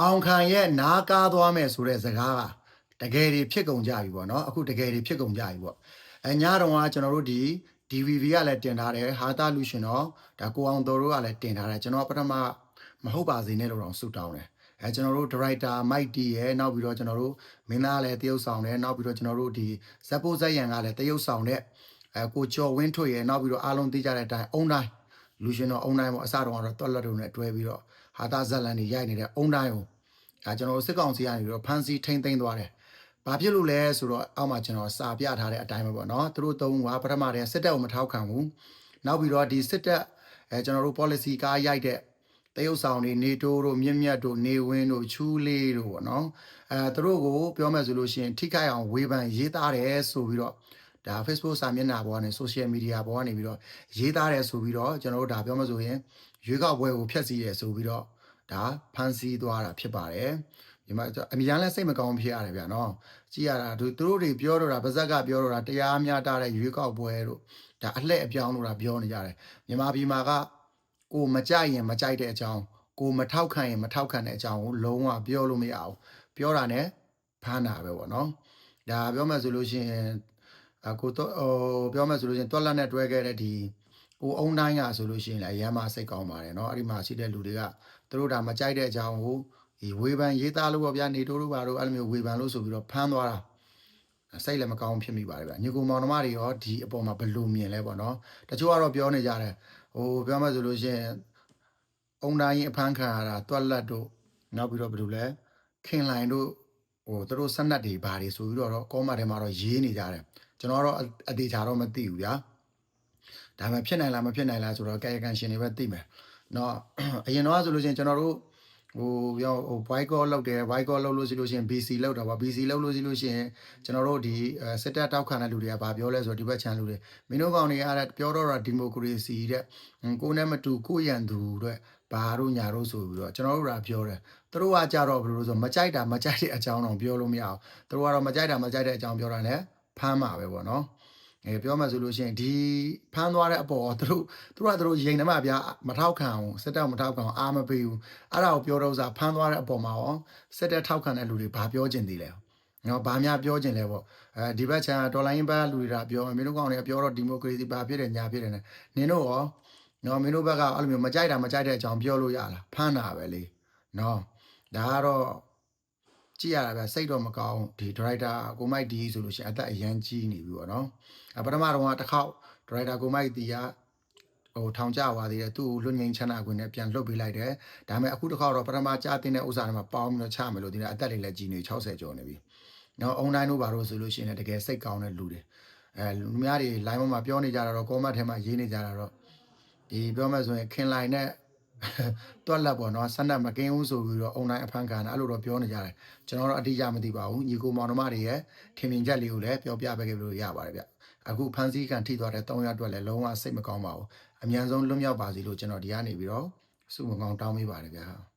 အောင်ခံရဲ့နားကားသွားမယ်ဆိုတဲ့စကားကတကယ်တွေဖြစ်ကုန်ကြပြီပေါ့နော်အခုတကယ်တွေဖြစ်ကုန်ကြပြီပေါ့အဲညတော့ကကျွန်တော်တို့ဒီ DVV ကလည်းတင်ထားတယ်ဟာတာလူရှင်တော့ဒါကိုအောင်တော်တို့ကလည်းတင်ထားတယ်ကျွန်တော်ပထမမဟုတ်ပါစေနဲ့လို့တော့ဆုတောင်းတယ်အဲကျွန်တော်တို့ director Mike D ရဲ့နောက်ပြီးတော့ကျွန်တော်တို့မင်းသားလည်းတရုပ်ဆောင်တယ်နောက်ပြီးတော့ကျွန်တော်တို့ဒီဇက်ပိုးဇက်ရန်ကလည်းတရုပ်ဆောင်တဲ့အဲကိုကျော်ဝင်းထွေရဲ့နောက်ပြီးတော့အားလုံးသိကြတဲ့အတိုင်းအုံတိုင်း လူရှင်တော့အုံတိုင်းပေါ့အစတော့ကတော့တွက်လက်တုံနဲ့တွဲပြီးတော့ဟာတာဇက်လန်တွေရိုက်နေတဲ့အုံတိုင်းကိုအဲကျွန်တော်တို့စစ်ကောင်စီကနေပြီးတော့ဖမ်းဆီးထိန်းသိမ်းသွားတယ်ဘာဖြစ်လို့လဲဆိုတော့အောက်မှာကျွန်တော်စာပြထားတဲ့အတိုင်းပဲပေါ့နော်သူတို့သုံးကပထမတည်းစစ်တပ်ကိုမထောက်ခံဘူးနောက်ပြီးတော့ဒီစစ်တပ်အဲကျွန်တော်တို့ policy ကားရိုက်တဲ့တရုတ်ဆောင်တွေနေတိုးတို့မြင့်မြတ်တို့နေဝင်းတို့ချူးလေးတို့ပေါ့နော်အဲသူတို့ကိုပြောမယ်ဆိုလို့ရှိရင်ထိခိုက်အောင်ဝေဖန်ရေးသားတယ်ဆိုပြီးတော့ ဒါ Facebook စာမျက်နှာပေါ်ကနေ social media ပေါ်ကနေပြီးတော့ရေးသားတယ်ဆိုပြီးတော့ကျွန်တော်တို့ဒါပြောမှဆိုရင်ရွေးကောက်ပွဲကိုဖျက်ဆီးရဲဆိုပြီးတော့ဒါဖန်ဆီးသွားတာဖြစ်ပါတယ်ဒီမှာအမြဲတမ်းစိတ်မကောင်းဖြစ်ရတယ်ဗျာနော်ကြည့်ရတာသူသူတို့တွေပြောတော့တာဗဇက်ကပြောတော့တာတရားမျှတတဲ့ရွေးကောက်ပွဲတို့ဒါအလှည့်အပြောင်းလို့တာပြောနေကြတယ်မြန်မာပြည်မှာကကိုမကြိုက်ရင်မကြိုက်တဲ့အကြောင်းကိုမထောက်ခံရင်မထောက်ခံတဲ့အကြောင်းကိုလုံးဝပြောလို့မရအောင်ပြောတာ ਨੇ ဖမ်းတာပဲပေါ့နော်ဒါပြောမှဆိုလို့ရှိရင် အကိုတော့ဟိုပြောမှဆိုလို့ရှိရင်တွက်လက်နဲ့တွဲခဲ့တဲ့ဒီကိုအုံတိုင်းကဆိုလို့ရှိရင်လည်းအရမ်းမစိတ်ကောင်းပါတယ်เนาะအဲ့ဒီမှာရှိတဲ့လူတွေကသူတို့ဒါမကြိုက်တဲ့အကြောင်းကိုဒီဝေဖန်ရေးသားလို့ပေါ့ဗျာနေတိုးတို့ပါတို့အဲ့လိုမျိုးဝေဖန်လို့ဆိုပြီးတော့ဖမ်းသွားတာ စိတ်လည်းမကောင်းဖြစ်မိပါတယ်ဗျညီကိုမောင်နှမတွေရောဒီအပေါ်မှာဘယ်လိုမြင်လဲပေါ့နော်တချို့ကတော့ပြောနေကြတယ်ဟိုပြောမှဆိုလို့ရှိရင်အုံတိုင်းအဖမ်းခံရတာတွက်လက်တို့နောက်ပြီးတော့ဘယ်လိုလဲခင်လိုင်တို့ဟိုသူတို့ဆက်နတ်တွေဘာတွေဆိုပြီးတော့ကောမထဲမှာတော့ရေးနေကြတယ် ကျွန်တော်ကတော့အအသေးချာတော့မသိဘူးဗျာဒါပေမဲ့ဖြစ်နိုင်လားမဖြစ်နိုင်လားဆိုတော့ကာယကံရှင်တွေပဲသိမယ်เนาะအရင်တော့ဆိုလို့ရှိရင်ကျွန်တော်တို့ ဟိုပြောဟို white call လောက်တယ် white call လောက်လို့ရှိလို့ရှိရင် BC လောက်တာပါ BC လောက်လို့ရှိလို့ရှိရင်ကျွန်တော်တို့ဒီအဲစစ်တပ်တောက်ခံတဲ့လူတွေကဗာပြောလဲဆိုတော့ဒီဘက်ချန်လူတွေမင်းတို့ကောင်တွေအားပြောတော့တာဒီမိုကရေစီတဲ့ဟွန်းကိုယ်နဲ့မတူကိုယ်ရန်သူတဲ့ဘာတို့ညာတို့ဆိုပြီးတော့ကျွန်တော်တို့ကပြောတယ်သူတို့ကကြတော့ဘယ်လိုလဲဆိုမကြိုက်တာမကြိုက်တဲ့အကြောင်းတော့ပြောလို့မရအောင်သူတို့ကတော့မကြိုက်တာမကြိုက်တဲ့အကြောင်းပြောတာ ਨੇ ဖမ်းမှာပဲပေါ့နော်အဲပြောမှဆိုလို့ရှိရင်ဒီဖမ်းသွားတဲ့အပေါ်သူတို့သူတို့ကသူတို့ရင်ထဲမှာဗျာမထောက်ခံအောင်စစ်တပ်မထောက်ခံအောင်အာမပေးဘူးအဲ့ဒါကိုပြောတော့ဥစားဖမ်းသွားတဲ့အပေါ်မှာရောစစ်တပ်ထောက်ခံတဲ့လူတွေဘာပြောချင်သေးလဲနော်ဘာများပြောချင်လဲပေါ့အဲဒီဘက်ချန်ဒေါ်လာရင်းဘက်လူတွေကပြောမင်းတို့ကောင်တွေကပြောတော့ဒီမိုကရေစီဘာဖြစ်တယ်ညာဖြစ်တယ်နဲ့နင်တို့ရောနော်မင်းတို့ဘက်ကအဲ့လိုမျိုးမကြိုက်တာမကြိုက်တဲ့အကြောင်းပြောလို့ရလားဖမ်းတာပဲလေနော်ဒါကတော့ ကြည့်ရတာပဲစိတ်တော့မကောင်းဒီဒရိုက်တာကိုမိုက်ဒီဆိုလို့ရှိရင်အသက်အရန်ကြီးနေပြီပေါ့နော်အပထမတော့တစ်ခေါက်ဒရိုက်တာကိုမိုက်ဒီကဟိုထောင်ကျသွားသေးတယ်သူ့ကိုလွတ်ငင်းချမ်းသာခွင့်နဲ့ပြန်လွတ်ပေးလိုက်တယ်ဒါပေမဲ့အခုတစ်ခေါက်တော့ပထမကြားတင်တဲ့ဥစ္စာတွေမှာပေါင်းပြီးတော့ချမယ်လို့ဒီနေ့အသက်တွေလည်းကြီးနေ60ကျော်နေပြီနော်အွန်လိုင်းတို့ဘာလို့ဆိုလို့ရှိရင်လည်းတကယ်စိတ်ကောင်းတဲ့လူတွေအဲလူများတွေ line ပေါ်မှာပြောနေကြတာတော့ comment ထဲမှာရေးနေကြတာတော့ဒီပြောမှဆိုရင်ခင်လိုင်နဲ့ တွက်လက်ပေါ့နော်ဆက်နက်မကင်းဘူးဆိုပြီးတော့အွန်လိုင်းအဖန်ခံတာအဲ့လိုတော့ပြောနေကြတယ်ကျွန်တော်တော့အတိအကျမသိပါဘူးညီကိုမောင်နှမတွေရဲ့ထင်မြင်ချက်လေးကိုလည်းပြောပြပေးခဲ့လို့ရပါတယ်ဗျအခုဖန်စည်းခံထိသွားတဲ့၃ရက်အတွက်လည်းလုံးဝစိတ်မကောင်းပါဘူးအမြန်ဆုံးလွတ်မြောက်ပါစေလို့ကျွန်တော်ဒီကနေပြီးတော့စုမကောင်းတောင်းပေးပါတယ်ဗျာ